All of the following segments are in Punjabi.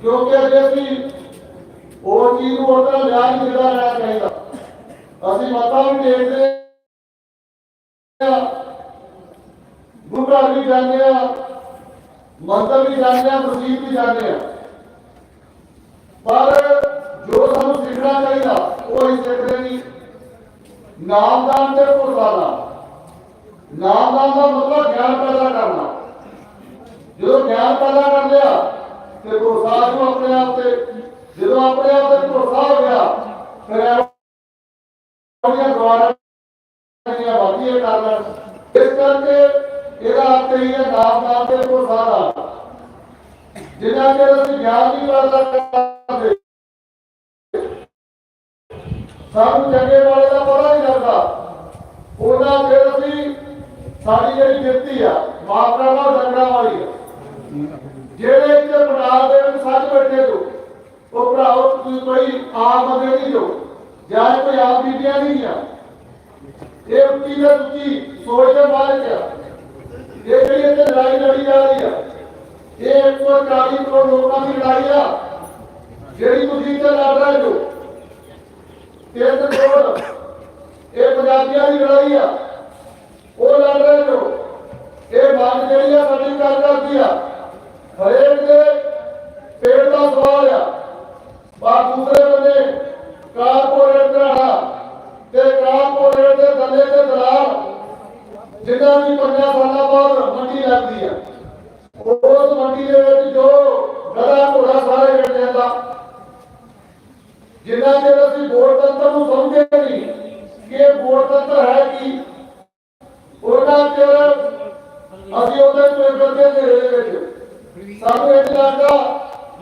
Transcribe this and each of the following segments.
ਕਿਉਂਕਿ ਜੇ ਅਸੀਂ ਉਹ ਚੀਜ਼ ਨੂੰ ਉਹਦਾ ਲਿਆ ਨਹੀਂ ਮਿਲਦਾ ਰਹਿਣਾ ਚਾਹੀਦਾ ਅਸੀਂ ਮਤਾਂ ਵੀ ਦੇਖਦੇ ਆ ਗੁਰਗਾ ਵੀ ਜਾਂਦੇ ਆ ਮੰਦਰ ਵੀ ਜਾਂਦੇ ਆ ਮਸਜਿਦ ਵੀ ਜਾਂਦੇ ਆ ਪਰ ਜੋ ਸਾਨੂੰ ਸਿੱਖਣਾ ਚਾਹੀਦਾ ਉਹ ਹੀ ਸਿੱਖਦੇ ਨਹੀਂ ਨਾਮਦਾਨ ਤੇ ਪੁਰਵਾਨਾ ਨਾਮਦਾਨ ਦਾ ਮਤਲਬ ਗਿਆਨ ਪੈਦਾ ਕਰਨਾ ਜਦੋਂ ਗਿਆਨ ਪੈਦਾ ਕਰ ਲਿਆ ਤੇ ਭਰੋਸਾ ਨੂੰ ਆਪਣੇ ਆਪ ਤੇ, ਜਦੋਂ ਆਪਣੇ ਆਪ ਤੇ ਭਰੋਸਾ ਹੋ ਗਿਆ ਫਿਰ ਆਪਣੀਆਂ ਦੁਆਰਾ ਦੀਆਂ ਬਾਤੀਆਂ ਕਰ ਲੈਣ ਇਸ ਕਰਕੇ ਇਹਦਾ ਅਰਥ ਹੀ ਹੈ ਨਾਮਦਾਨ ਤੇ ਭਰੋਸਾ ਦਾ ਜਿਨ੍ਹਾਂ ਚਿਰ ਅਸੀਂ ਗਿਆਨ ਨਹੀਂ ਪੈਦਾ ਕਰਦੇ, ਸਾਨੂੰ ਚੰਗੇ ਵਾਲੇ ਦਾ ਪਤਾ ਨਹੀਂ ਲੱਗਦਾ। ਉਹਨਾਂ ਫਿਰ ਅਸੀਂ ਸਾਡੀ ਜਿਹੜੀ ਗਿਰਤੀ ਆ ਮਾਤਰਾਵਾਂ ਡੰਗਰਾਂ ਵਾਲੀ ਆ। ਜਿਹੜੇ ਇੱਥੇ ਪੰਜਾਬ ਦੇ ਸੱਚ ਬੈਠੇ ਜੋ, ਉਹ ਭਰਾਓ, ਤੁਸੀਂ ਕੋਈ ਆਮ ਬੰਦੇ ਨਹੀਂ ਜੋ। ਜਾਂ ਕੋਈ ਆਮ ਬੀਬੀਆਂ ਨਹੀਂ ਆ ਇਹ ਉੱਚੀ ਦੇ ਉੱਚੀ ਸੋਚ ਦੇ ਮਾਲਕ ਆ ਇਹ ਜਿਹੜੀ ਇੱਥੇ ਲੜਾਈ ਲੜੀ ਜਾ ਰਹੀ ਆ, ਇਹ 140 ਕਰੋੜ ਲੋਕਾਂ ਦੀ ਲੜਾਈ ਆ। ਜਿਹੜੀ ਤੁਸੀਂ ਇੱਥੇ ਲੜ ਰਹੇ ਜੋ ਤਿੰਨ ਕਰੋੜ ਇਹ ਪੰਜਾਬੀਆਂ ਦੀ ਲੜਾਈ ਆ। ਉਹ ਲੜ ਰਹੇ ਜੋ ਇਹ ਮੰਗ ਜਿਹੜੀ ਆ, ਸਾਡੀ ਗੱਲ ਕਰਦੀ ਆ। ਹਰੇਕ ਦੇ ਪੇਟ ਦਾ ਸਵਾਲ ਆ। ਬਾਤ ਦੂਸਰੇ ਬੰਨੇ ਕਾਰਪੋਰੇਟ ਘਰਾਣਾ ਤੇ ਕਾਰਪੋਰੇਟ ਦੇ ਦਲੇ ਤੇ ਦਲਾਲ, ਜਿਨ੍ਹਾਂ ਦੀ ਪੰਜਾਂ ਸਾਲਾਂ ਬਾਅਦ ਮੰਡੀ ਲੱਗਦੀ ਆ। ਉਸ ਮੰਡੀ ਦੇ ਵਿੱਚ ਜੋ ਗੜਾ ਘੋੜਾ ਸਾਰੇ ਕੱਢ ਜਾਂਦਾ ਜਿੰਨਾ ਚਿਰ ਅਸੀਂ ਵੋਟ ਤੰਤਰ ਨੂੰ ਸਮਝੇ ਨਹੀਂ ਕਿ ਇਹ ਵੋਟ ਤੰਤਰ ਹੈ ਕੀ ਉਹਨਾਂ ਚਿਰ ਅਸੀਂ ਉਹਦੇ ਤੋਂ ਕਰਦੇ ਨੇ ਦੇ ਵਿੱਚ ਸਾਨੂੰ ਇਹ ਨੀ ਲੱਗਦਾ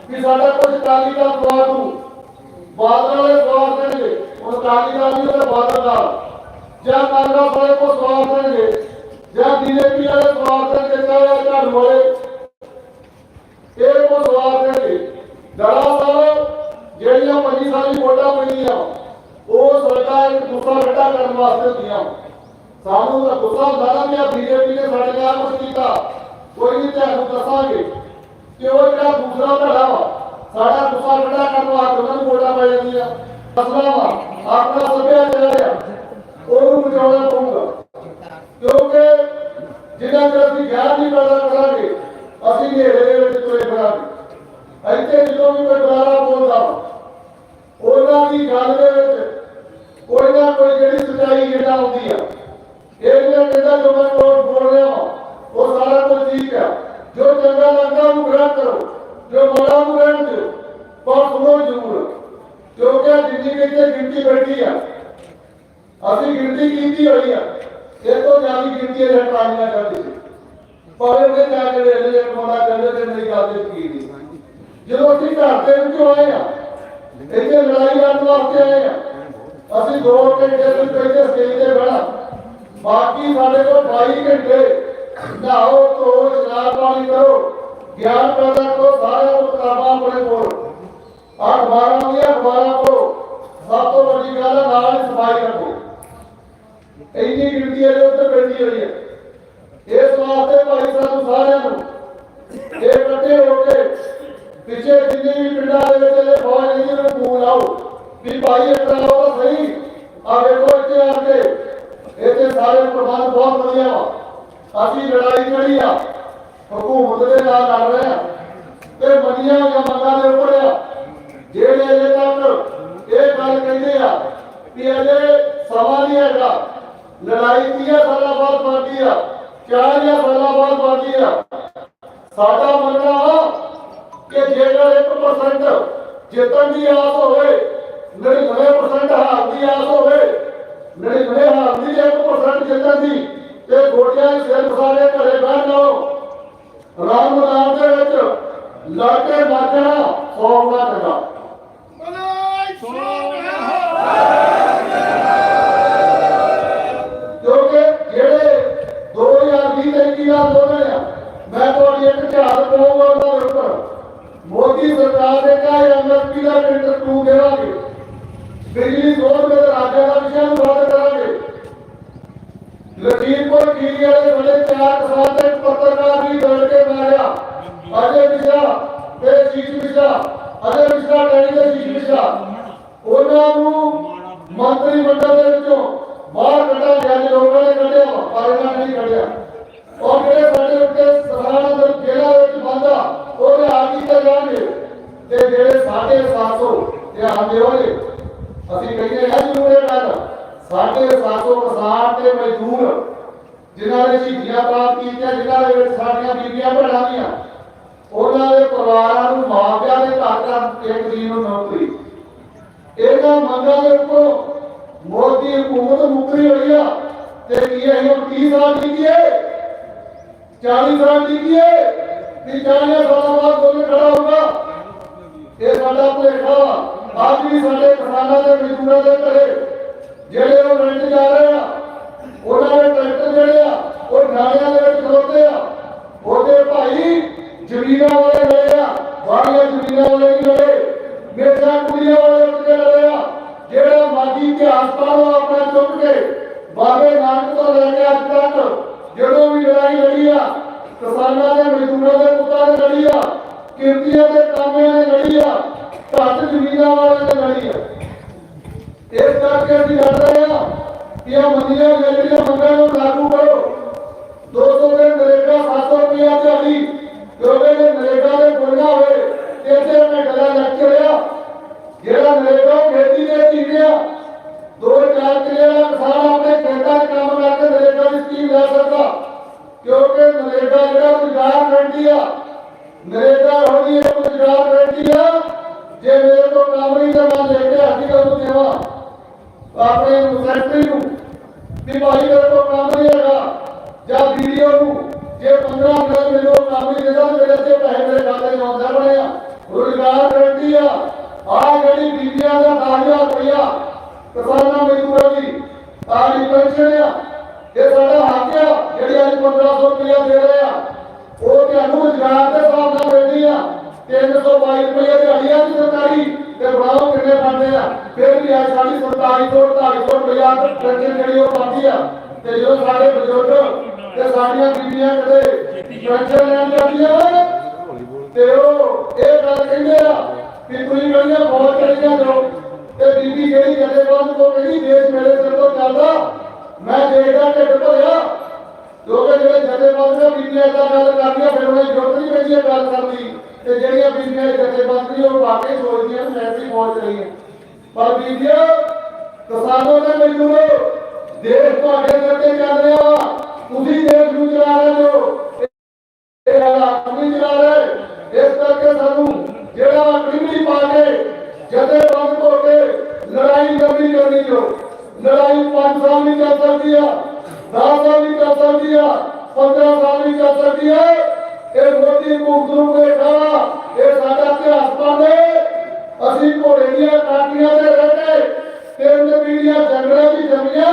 ਕਿ ਸਾਡਾ ਦਾ ਸਵਾਦ ਨੂੰ ਬਾਦਲ ਵਾਲੇ ਸਵਾਦ ਦੇਣਗੇ ਉਹ ਕਾਲੀ ਦਾ ਨਹੀਂ ਉਹਦੇ ਬਾਦਲ ਦਾ ਜਾਂ ਕਾਂਗਰਸ ਵਾਲੇ ਕੋ ਸਵਾਦ ਦੇਣਗੇ ਜਾਂ ਬੀਜੇਪੀ ਵਾਲੇ ਸਵਾਦ ਦੇਣਗੇ ਚਾਹੇ ਝਾੜੂ ਵਾਲੇ ਇਹ ਕੋ ਸਵਾਦ ਦੇਣਗੇ ਦਰਅਸਲ ਜਿਹੜੀਆਂ ਪੰਜੀ ਸਾਲੀ ਵੋਟਾਂ ਪਈਆਂ ਉਹ ਸਰਕਾਰ ਇੱਕ ਦੂਸਰਾ ਗੱਡਾ ਕਰਨ ਵਾਸਤੇ ਹੁੰਦੀਆਂ ਸਾਨੂੰ ਤਾਂ ਗੁੱਸਾ ਹੁੰਦਾ ਨਾ ਕਿ ਬੀਜੇਪੀ ਨੇ ਸਾਡੇ ਨਾਲ ਕੁਝ ਕੀਤਾ ਕੋਈ ਨਹੀਂ ਤੁਹਾਨੂੰ ਦੱਸਾਂਗੇ ਕਿ ਉਹ ਜਿਹੜਾ ਦੂਸਰਾ ਧੜਾ ਵਾ ਸਾਡਾ ਗੁੱਸਾ ਗੱਡਾ ਕਰਨ ਵਾਸਤੇ ਉਹਨਾਂ ਨੂੰ ਵੋਟਾਂ ਪੈ ਜਾਂਦੀਆਂ। ਮਸਲਾ ਵਾ ਆਪਣਾ ਸੱਭਿਆਚਾਰ ਆ। ਉਹਨੂੰ ਬਚਾਉਣਾ ਪਊਗਾ। ਕਿਉਂਕਿ ਜਿੰਨਾ ਚਿਰ ਅਸੀਂ ਗਿਆਨ ਨਹੀਂ ਪੈਦਾ ਕਰਾਂਗੇ, ਅਸੀਂ ਹਨੇਰੇ ਦੇ ਵਿੱਚ ਤੁਰੇ ਫਿਰਾਂਗੇ। ਇੱਥੇ ਜਦੋਂ ਵੀ ਕੋਈ ਬੁਲਾਰਾ ਬੋਲਦਾ, ਉਹਨਾਂ ਦੀ ਗੱਲ ਦੇ ਵਿੱਚ ਕੋਈ ਨਾ ਕੋਈ ਜਿਹੜੀ ਸੱਚਾਈ ਜਿਹੜਾ ਹੁੰਦੀ ਆ। ਇਹ ਜਿਹੜਾ ਕਹਿੰਦਾ ਜੋ ਮੈਂ ਕੋਲ ਬੋਲ ਰਿਹਾ ਹਾਂ ਉਹ ਸਾਰਾ ਕੁਝ ਠੀਕ ਹੈ ਜੋ ਚੰਗਾ ਲੱਗਦਾ ਉਹਨੂੰ ਗ੍ਰਹਿਣ ਕਰੋ। ਜੋ ਮਾੜਾ ਉਹਨੂੰ ਰਹਿਣ ਦਿਓ ਪਰ ਸੁਣੋ ਜ਼ਰੂਰ ਕਿਉਂਕਿ ਜਿੰਨੀ ਕਿਤੇ ਗਿਣਤੀ ਬੈਠੀ ਆ, ਅਸੀਂ ਗਿਣਤੀ ਕੀਤੀ ਹੋਈ ਆ, ਇਹ ਤੋਂ ਜ਼ਿਆਦਾ ਗਿਣਤੀ ਇਹ ਟਰਾਲੀਆਂ ਕਰਦੀ ਸੀ। ਪਰ ਉਹਨੇ ਜਾ ਕੇ ਰੇਲੇ ਦੇ ਕੋਣਾ ਕਹਿੰਦੇ ਤੇ ਮੇਰੀ ਗੱਲ ਤੇ ਕੀ ਨਹੀਂ। ਜਦੋਂ ਅਸੀਂ ਘਰ ਦੇ ਵਿੱਚੋਂ ਆਏ ਆ, ਇੱਥੇ ਲੜਾਈ ਲੜਨ ਵਾਸਤੇ ਆਏ ਆ, ਅਸੀਂ 2 ਘੰਟੇ ਤੋਂ ਪਹਿਲੇ ਸਟੇਜ ਤੇ ਬਹਿਣਾ, ਬਾਕੀ ਸਾਡੇ ਕੋਲ 22 ਘੰਟੇ, ਨਹਾਓ, ਧੋ ਇਸ਼ਨਾਨ ਪਾਣੀ ਕਰੋ ਗਿਆਨ ਪੈਦਾ ਕਰੋ, ਸਾਰਿਆਂ ਨੂੰ ਕਿਤਾਬਾਂ ਆਪਣੇ ਕੋਲ। ਅਖਬਾਰਾਂ ਦੀਆਂ ਅਖਬਾਰਾਂ ਕੋਲ ਸਭ ਤੋਂ ਵੱਡੀ ਗੱਲ ਹੈ, ਨਾਲ ਹੀ ਸਫ਼ਾਈ ਇੰਨੀ ਗਿਣਤੀ ਇਹਦੇ ਉੱਤੇ ਬੈਠੀ ਹੋਈ ਹੈ। ਇਸ ਵਾਸਤੇ ਭਾਈ ਸਾਨੂੰ ਸਾਰਿਆਂ ਨੂੰ ਇਹ ਇਕੱਠੇ ਹੋ ਕੇ ਪਿੱਛੇ ਜਿੰਨੇ ਵੀ ਪਿੰਡਾਂ ਦੇ ਵਿੱਚ ਇਹ ਫੌਜ ਨਹੀਂ ਉਹਨੂੰ ਫੋਨ ਲਾਓ। ਵੀ ਭਾਈ ਇੱਕ ਤਰ੍ਹਾਂ ਉਹ ਸਹੀ। ਆ ਵੇਖੋ, ਇੱਥੇ ਆ ਕੇ, ਇੱਥੇ ਸਾਰੇ ਪ੍ਰਬੰਧ ਬਹੁਤ ਵਧੀਆ ਵਾ। ਅਸੀਂ ਲੜਾਈ ਲੜੀ ਆ। ਹਕੂਮਤ ਦੇ ਨਾਲ ਲੜ ਰਹੇ ਆ ਤੇ ਮੰਨੀਆਂ ਜਾਂ ਮੰਗਾਂ ਦੇ ਉੱਪਰ ਆ। ਜਿਹੜੇ ਅਜੇ ਤੱਕ ਇਹ ਗੱਲ ਕਹਿੰਦੇ ਆ ਕਿ ਅਜੇ ਸਮਾਂ ਨਹੀਂ ਹੈਗਾ। ਲੜਾਈ 30 ਸਾਲਾਂ ਬਾਅਦ ਬਾਕੀ ਆ 40 ਸਾਲਾਂ ਬਾਅਦ ਬਾਕੀ ਆ। ਸਾਡਾ ਮੰਨਣਾ ਕਿ ਜੇਕਰ 1% ਜਿੱਤਣ ਦੀ ਆਸ ਹੋਵੇ 99% ਹਾਰ ਦੀ ਆਸ ਹੋਵੇ 99 ਹਾਰ ਦੀ 1% ਜਿੱਤਣ ਦੀ ਤੇ ਗੋਟਿਆਂ ਦੇ ਸਿਰ ਫਸਾਲੇ ਘਰੇ ਬਹਿ ਜਾਓ ਰਾਮ ਨਾਮ ਦੇ ਵਿੱਚ ਲੜ ਕੇ ਮਰਨਾ ਸੌ ਗੁਣਾ ਚੰਗਾ ਕਿਉਂਕਿ ਜਿਹੜੇ 2020 ਦੇ ਕੀ ਨਾਲ ਬੋਲਣੇ ਆ। ਮੈਂ ਤੁਹਾਡੀ ਇੱਕ ਝਾੜ ਪਾਉਂਗਾ ਉਹਨਾਂ ਦੇ ਉੱਪਰ। ਮੋਦੀ ਸਰਕਾਰ ਨੇ ਕਿਹਾ ਐਮਐਸਪੀ ਦਾ ਟੈਂਡਰ ਟੂ ਦੇਵਾਂਗੇ। ਬਿਜਲੀ ਬੋਰਡ ਦੇ ਰਾਜਾਂ ਦਾ ਵਿਸ਼ਾ ਨੂੰ ਰੱਦ ਕਰਾਂਗੇ ਲਖੀਮਪੁਰ ਖੀਰੀ ਵਾਲੇ ਬੜੇ ਚਾਰ ਕਿਸਾਨ ਤੇ ਇੱਕ ਪੱਤਰਕਾਰ ਵੀ ਦੌੜ ਕੇ ਮਾਰਿਆ। ਅਜੇ ਵਿਸ਼ਾ ਤੇ ਸ਼ੀਸ਼ ਮਿਸ਼ਰਾ ਅਜੇ ਮਿਸ਼ਰਾ ਟੈਣੀ ਦੇ ਸ਼ੀਸ਼ ਮਿਸ਼ਰਾ। ਉਹਨਾਂ ਨੂੰ ਮੰਤਰੀ ਮੰਡਲ ਦੇ ਵਿੱਚੋਂ ਬਾਹਰ ਕੱਢਿਆ ਗਿਆ ਜੀ ਲੋਕਾਂ ਨੇ ਕੱਢਿਆ ਵਾ, ਪਰ ਇਹਨਾਂ ਨੇ ਨਹੀਂ ਕੱਢਿਆ। ਔਰ ਜਿਹੜੇ ਸਾਡੇ ਉੱਤੇ ਸਰਾਣਾ ਦੇ ਜੇਲ੍ਹਾਂ ਵਿੱਚ ਬੰਦਾ ਉਹ ਲਿਆ ਕੀਤੇ ਜਾਣਗੇ। ਤੇ ਜਿਹੜੇ ਸਾਡੇ 700 ਧਿਆਨ ਦਿਓ ਜੀ ਅਸੀਂ ਕਹਿੰਦੇ ਹਾਂ ਜ਼ਰੂਰ ਇਹ ਗੱਲ ਸਾਡੇ 700 ਕਿਸਾਨ ਤੇ ਮਜ਼ਦੂਰ ਜਿਨ੍ਹਾਂ ਨੇ ਸ਼ਹੀਦੀਆਂ ਪ੍ਰਾਪਤ ਕੀਤੀਆਂ, ਜਿਨ੍ਹਾਂ ਦੇ ਵਿੱਚ ਸਾਡੀਆਂ ਬੀਬੀਆਂ ਭੈਣਾਂ ਦੀਆਂ ਉਹਨਾਂ ਦੇ ਪਰਿਵਾਰਾਂ ਨੂੰ ਮਾਪਿਆਂ ਦੇ ਘਰ ਘਰ ਇੱਕ ਦਿਨ ਨੂੰ ਨੌਕਰੀ। ਇਹਨਾਂ ਮੰਗਾਂ ਦੇ ਉੱਪਰ ਮੋਦੀ ਹਕੂਮਤ ਮੁਕਰੀ ਹੋਈ ਆ, ਤੇ ਕੀ ਇਹ ਹੁਣ 30 ਸਾਲ ਦੀ ਕੀ 40 ਸਾਲ ਦੀ ਕੀ ਹੈ ਕਿ 40 ਸਾਲਾਂ ਬਾਅਦ ਕੋਈ ਖੜਾ ਹੋਊਗਾ? ਇਹ ਸਾਡਾ ਭੁਲੇਖਾ ਅੱਜ ਵੀ ਸਾਡੇ ਕਿਸਾਨਾਂ ਦੇ ਮਜ਼ਦੂਰਾਂ ਦੇ ਘਰੇ ਜਿਹੜੇ ਉਹ ਰੈਂਟ ਜਾ ਰਹੇ ਆ, ਉਹਨਾਂ ਦੇ ਟਰੈਕਟਰ ਜਿਹੜੇ ਆ, ਉਹ ਨਾਲਿਆਂ ਦੇ ਵਿੱਚ ਖਲੋਤੇ ਆ। ਉਹਦੇ ਭਾਈ ਜ਼ਮੀਨਾਂ ਵਾਲੇ ਲੜੇ ਆ ਬਾਹਰੀਆਂ ਜ਼ਮੀਨਾਂ ਵਾਲੇ ਨਹੀਂ ਲੜੇ ਮੇਜ਼ਾਂ ਕੁੜੀਆਂ ਵਾਲੇ ਉੱਤੇ ਲੜੇ ਆ। ਜਿਹੜਾ ਮਾਗੀ ਇਤਿਹਾਸ ਪੜ੍ਹੋ ਆਪਣਾ ਚੁੱਕ ਕੇ ਬਾਬੇ ਨਾਨਕ ਤੋਂ ਲੈ ਕੇ ਅੱਜ ਤੱਕ ਜਦੋਂ ਵੀ ਲੜਾਈ ਲੜੀ ਆ, ਕਿਸਾਨਾਂ ਦੇ, ਮਜ਼ਦੂਰਾਂ ਦੇ ਪੁੱਤਾਂ ਨੇ ਲੜੀ ਆ, ਕਿਰਤੀਆਂ ਦੇ ਕਾਮਿਆਂ ਨੇ ਲੜੀ ਆ, ਘੱਟ ਜ਼ਮੀਨਾਂ ਵਾਲਿਆਂ ਨੇ ਲੜੀ ਆ। ਇਸ ਕਰਕੇ ਅਸੀਂ ਲੜ ਰਹੇ ਹਾਂ ਕਿ ਇਹ ਮੰਦੀਆਂ ਜਿਹੜੀਆਂ ਮੰਗਾਂ ਨੂੰ ਲਾਗੂ ਕਰੋ। 200 ਦੇ ਨਰੇਗਾ 700 ਰੁਪਇਆ ਦਿਹਾੜੀ। ਕਿਉਂਕਿ ਜੇ ਨਰੇਗਾ ਦੇ ਗੁਣਾ ਹੋਵੇ ਤੇ ਮੈਂ ਗੱਲਾਂ ਲੱਗ ਰਿਹਾ। ਜਿਹੜਾ ਨਰੇਗਾ ਖੇਤੀ ਦੇ ਚੀਨਿਆ ਦੋ ਚਾਰ ਕਿੱਲੇ ਦਾ ਕਿਸਾਨ ਆਪਣੇ ਖੇਤਾਂ 'ਚ ਕੰਮ ਕਰਕੇ ਨਰੇਗਾ ਦੀ ਸਕੀਮ ਲੈ ਸਕਦਾ। ਕਿਉਂਕਿ ਨਰੇਗਾ ਜਿਹੜਾ ਰੁਜ਼ਗਾਰ ਗਰੰਟੀ ਆ। ਨਰੇਗਾ ਹੋਣੀ ਇੱਕ ਰੁਜ਼ਗਾਰ ਗਰੰਟੀ ਆ। ਜੇ ਮੇਰੇ ਕੋਲ ਕੰਮ ਨਹੀਂ ਤਾਂ ਮੈਂ ਲੈ ਕੇ ਹੱਥੀ ਨੂੰ ਦੇਵਾਂ ਆਪਣੇ ਸੈਕਟਰੀ ਨੂੰ ਵੀ ਭਾਈ ਮੇਰੇ ਕੰਮ ਨਹੀਂ ਹੈਗਾ। ਜਾਂ ਵੀਡੀਓ ਨੂੰ ਜੇ 15 ਮਿੰਟ ਮੈਨੂੰ ਕੰਮ ਨਹੀਂ ਦਿੰਦਾ, ਮੇਰੇ ਤੇ ਪੈਸੇ ਮੇਰੇ ਖਾਤੇ 'ਚ ਆਉਂਦਾ ਬਣਿਆ ਰੁਜ਼ਗਾਰ ਗਰੰਟੀ ਆ। ਆ ਜਿਹੜੀ ਬੀਬੀਆਂ ਦਾ 10000 ਰੁਪਇਆ ਕਿਸਾਨਾਂ ਮਜ਼ਦੂਰਾਂ ਦੀ ਆੜੀ ਪੈਨਸ਼ਨ ਆ, ਇਹ ਸਾਡਾ ਹੱਕ ਆ, ਜਿਹੜੀ ਅੱਜ 1500 ਰੁਪਇਆ ਦੇ ਰਹੇ ਆ, ਉਹ ਤੁਹਾਨੂੰ ਰੁਜ਼ਗਾਰ ਦੇ ਹਿਸਾਬ ਨਾਲ ਮਿਲਦੀ ਆ। 322 ਰੁਪਏ ਦਿਹਾੜੀਆਂ ਦੀ ਸਰਕਾਰੀ, ਤੇ ਬਣਾਓ ਕਿੰਨੇ ਬਣਦੇ ਆ। ਫਿਰ ਵੀ ਅੱਜ ਸਾਡੀ 4700 4800 ਰੁਪਇਆ ਪੈਨਸ਼ਨ ਜਿਹੜੀ ਉਹ ਪਾਉਂਦੀ ਆ। ਤੇ ਜਦੋਂ ਸਾਡੇ ਬਜ਼ੁਰਗ ਤੇ ਸਾਡੀਆਂ ਬੀਬੀਆਂ ਕਦੇ ਪੈਨਸ਼ਨ ਲੈਣ ਜਾਂਦੀਆਂ ਤੇ ਉਹ ਇਹ ਗੱਲ ਕਹਿੰਦੇ ਆ ਕਿ ਤੁਸੀਂ ਕਹਿੰਦੇ ਬਹੁਤ ਚੜੀਆਂ ਜਾਓ ਤੇ ਬੀਬੀ ਜਿਹੜੀ ਜਦੇ ਕੋ ਕਹਿੰਦੀ ਦੇਸ਼ ਮੇਰੇ ਸਿਰ ਤੋਂ ਚੱਲਦਾ, ਮੈਂ ਦੇਖਦਾ ਢਿੱਡ ਭਰਿਆ। ਕਿਉਂਕਿ ਜਿਹੜੇ ਜਥੇਬੰਦ ਨੇ ਬੀਬੀਆਂ ਦਾ ਗੱਲ ਕਰਦੀਆਂ, ਫਿਰ ਉਹਨਾਂ ਦੀ ਨਹੀਂ ਪੈਂਦੀ ਗੱਲ ਕਰਦੀ ਤੇ ਜਿਹੜੀਆਂ ਬੀਬੀਆਂ ਜਥੇਬੰਦ ਉਹ ਵਾਕਈ ਸੋਚਦੀਆਂ ਕਿ ਮੈਂ ਵੀ ਪਹੁੰਚ ਰਹੀ ਹਾਂ ਪਰ ਬੀਬੀਆਂ ਕਿਸਾਨਾਂ ਦੇ ਮਜ਼ਦੂਰੋ ਦੇਸ਼ ਤੁਹਾਡੇ ਸਿਰ ਤੇ ਚੱਲ ਰਿਹਾ ਤੁਸੀਂ ਦੇਸ਼ ਨੂੰ ਚਲਾ ਰਹੇ ਹੋ। ਇਹ ਹਾਲਾਤ ਚਲਾ ਰਹੇ। ਇਸ ਕਰਕੇ ਸਾਨੂੰ ਜਿਹੜਾ ਕ੍ਰਿਮੀ ਪਾ ਕੇ ਜਦੇ ਬੰਦ ਹੋ ਕੇ ਲੜਾਈ ਕਰਨੀ ਕਰਨੀ ਜੋ। ਲੜਾਈ 5 ਸਾਲ ਵੀ ਚੱਲ ਸਕਦੀ ਆ 10 ਸਾਲ ਵੀ ਕਰ ਸਕਦੀ ਆ 15 ਸਾਲ ਵੀ ਚੱਲ ਸਕਦੀ ਆ। ਇਹ ਮੋਦੀ ਮੁਖਦੂ ਦੇ ਸਾਰਾ ਇਹ ਸਾਡਾ ਇਤਿਹਾਸ ਪਾਉਂਦੇ ਅਸੀਂ ਘੋੜੇ ਦੀਆਂ ਕਾਠੀਆਂ ਤੇ ਰਹਿ ਗਏ ਤੇ ਨਬੀ ਦੀਆਂ ਜੰਗਲਾਂ ਦੀ ਜੰਮੀਆਂ।